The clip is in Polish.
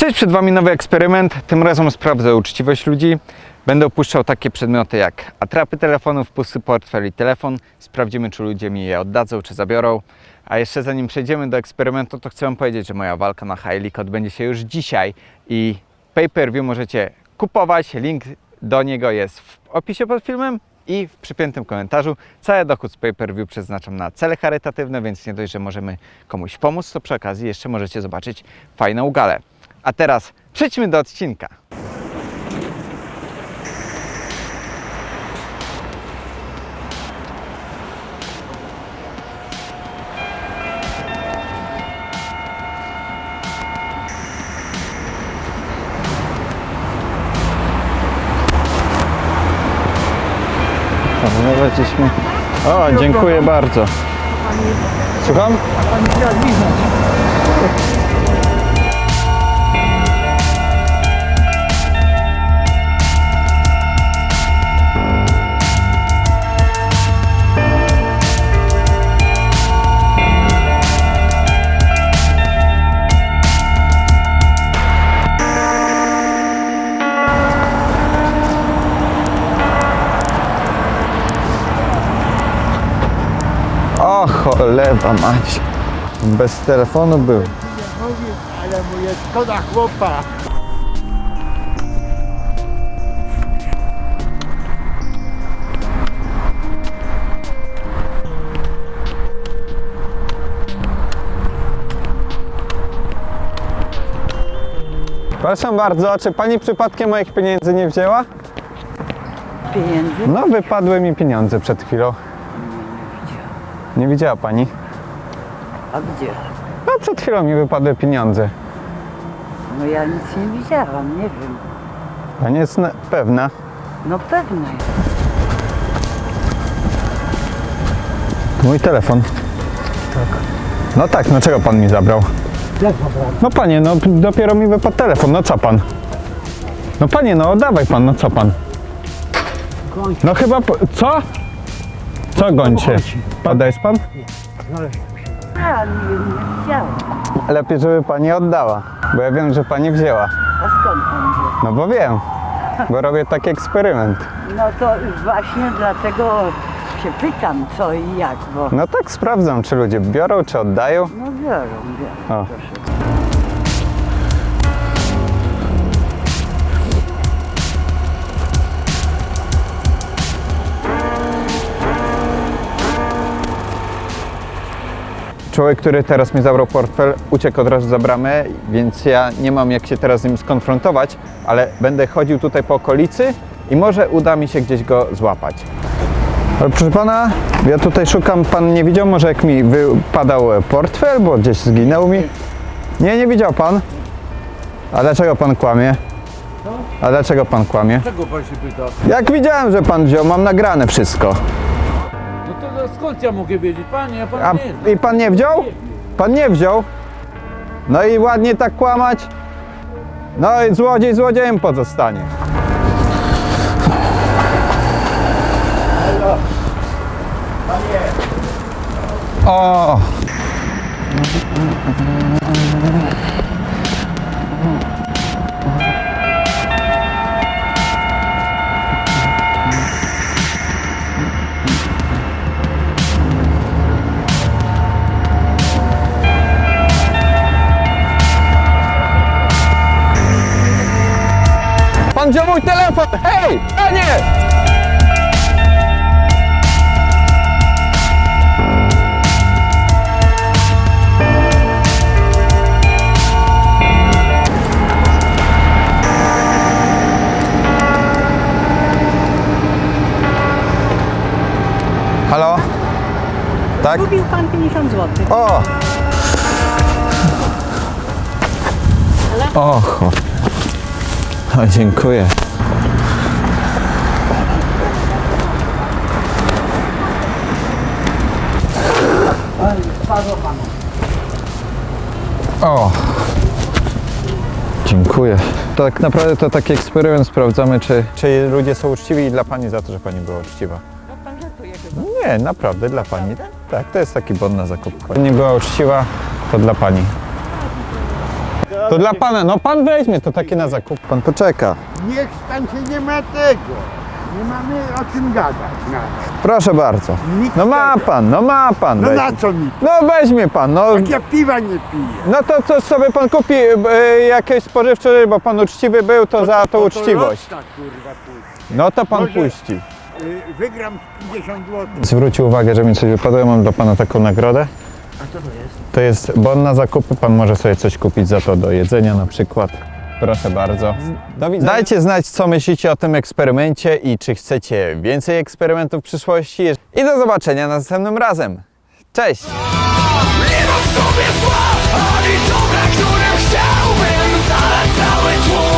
Cześć, przed Wami nowy eksperyment. Tym razem sprawdzę uczciwość ludzi. Będę opuszczał takie przedmioty jak atrapy telefonów, pusty portfel i telefon. Sprawdzimy, czy ludzie mi je oddadzą, czy zabiorą. A jeszcze zanim przejdziemy do eksperymentu, to chcę powiedzieć, że moja walka na High odbędzie się już dzisiaj i pay-per-view możecie kupować. Link do niego jest w opisie pod filmem i w przypiętym komentarzu. Cały dochód z pay-per-view przeznaczam na cele charytatywne, więc nie dość, że możemy komuś pomóc, to przy okazji jeszcze możecie zobaczyć fajną galę. A teraz przejdźmy do odcinka. Żeśmy... O, dziękuję bardzo. Słucham? O, cholera mać. Bez telefonu był. Ale mu jest szkoda chłopa. Proszę bardzo, czy pani przypadkiem moich pieniędzy nie wzięła? pieniędzy? No, wypadły mi pieniądze przed chwilą. Nie widziała pani? A gdzie? No, przed chwilą mi wypadły pieniądze. No ja nic nie widziałam, nie wiem. Pani jest na- pewna? No pewnie. Mój telefon. No tak, no czego pan mi zabrał? No panie, no p- dopiero mi wypadł telefon, no co pan? No panie, no oddawaj pan, no co pan? No chyba, po- co? Co gońcie? Oddajesz pan? A nie, nie widziałam. Lepiej, żeby pani oddała, bo ja wiem, że pani wzięła. A skąd pan wie? No bo wiem, bo robię taki eksperyment. No to właśnie dlatego się pytam co i jak, bo No tak sprawdzam, czy ludzie biorą, czy oddają. no biorą, biorą. O. Proszę. Człowiek, który teraz mi zabrał portfel, uciekł od razu za bramę, więc ja nie mam jak się teraz z nim skonfrontować, ale będę chodził tutaj po okolicy i może uda mi się gdzieś go złapać. Ale proszę pana, ja tutaj szukam, pan nie widział może jak mi wypadał portfel, bo gdzieś zginął mi? Nie, nie widział pan? A dlaczego pan kłamie? A dlaczego pan kłamie? Czego pan się pyta? Jak widziałem, że pan wziął, mam nagrane wszystko. No skąd ja mogę wiedzieć? Panie, ja pan A nie znam. i pan nie wziął? Pan nie wziął? No i ładnie tak kłamać? No i złodziej złodziejem pozostanie. O! Pan wziął mój telefon! Hej! Panie! Halo? Tak? Kupił pan 50 zł. O! Och, o, dziękuję. O! Dziękuję. Tak naprawdę to taki eksperyment sprawdzamy, czy, czy ludzie są uczciwi i dla Pani za to, że Pani była uczciwa. Pan żartuje chyba. Nie, naprawdę dla Pani. Tak, to jest taki bon na zakupkę. Nie była uczciwa, to dla Pani. To dla pana, no pan weźmie, to takie na zakup. Pan poczeka. Niech tam się nie ma tego. Nie mamy o czym gadać nawet. Proszę bardzo. Nikt No ma tego. pan, no ma pan. No weźmie. na co mi? No weźmie pan, no. Jak ja piwa nie piję. No to coś sobie pan kupi e, jakieś spożywcze, bo pan uczciwy był, to za to uczciwość. To kurwa. No to pan Może- puści. Y, Wygram 50 zł. Zwrócił uwagę, że mi coś wypadło, ja mam dla pana taką nagrodę. A co to jest? To jest bon na zakupy, pan może sobie coś kupić za to do jedzenia na przykład. Proszę bardzo. Dajcie znać, co myślicie o tym eksperymencie i czy chcecie więcej eksperymentów w przyszłości. I do zobaczenia następnym razem. Cześć! Nie mam w sobie zła, ani dobra, które chciałbym Zalać cały człowiek